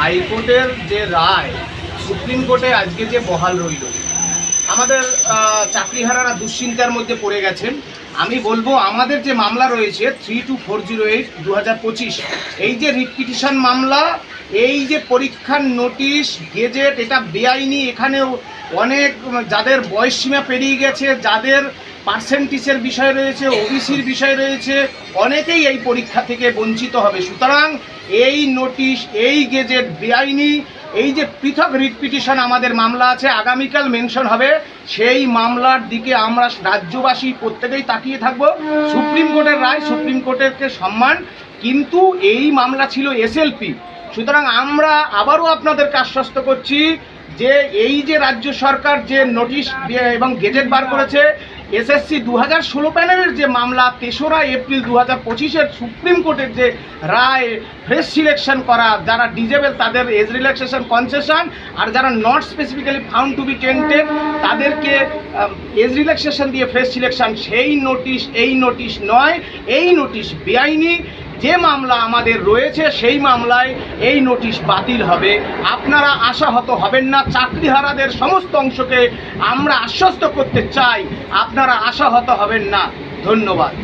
হাইকোর্টের যে রায়, সুপ্রিম কোর্টে আজকে যে বহাল রইল, আমাদের চাকরিহারারা দুশ্চিন্তার মধ্যে পড়ে গেছেন। আমি বলব, আমাদের যে মামলা রয়েছে three two four zero eight দু হাজার পঁচিশ, এই যে রিপিটিশন মামলা, এই যে পরীক্ষার নোটিশ, গেজেট, এটা বেআইনি, এখানেও অনেক, যাদের বয়স সীমা পেরিয়ে গেছে, যাদের পার্সেন্টেজের বিষয় রয়েছে ওবিসির বিষয় রয়েছে অনেকেই এই পরীক্ষা থেকে বঞ্চিত হবে। সুতরাং এই নোটিশ এই গেজেট বেআইনি এই যে পৃথক রিট পিটিশন আমাদের মামলা আছে আগামীকাল মেনশন হবে। সেই মামলার দিকে আমরা রাজ্যবাসী প্রত্যেকেই তাকিয়ে থাকব। সুপ্রিম কোর্টের রায় সুপ্রিম কোর্টেরকে সম্মান। কিন্তু এই মামলা ছিল এসএলপি। সুতরাং আমরা আবারও আপনাদেরকে আশ্বস্ত করছি যে এই যে রাজ্য সরকার যে নোটিশ এবং গেজেট বার করেছে, এসএসসি দু হাজার ষোলো প্যানেলের যে মামলা, তেসরা এপ্রিল দু হাজার পঁচিশের সুপ্রিম কোর্টের যে রায় ফ্রেশ সিলেকশন করা, যারা ডিজেবল তাদের এজ রিল্যাক্সেশন কনসেশন আর যারা not specifically found to be tainted তাদেরকে এজ রিল্যাক্সেশন দিয়ে ফ্রেশ সিলেকশন সেই নোটিশ এই নোটিশ নয়, এই নোটিশ বেআইনি। যে মামলা আমাদের রয়েছে সেই মামলায় এই নোটিশ বাতিল হবে। আপনারা আশাহত হবেন না, চাকরিহারাদের সমস্ত অংশকে আমরা আশ্বস্ত করতে চাই। আপনারা আশাহত হবেন না। ধন্যবাদ।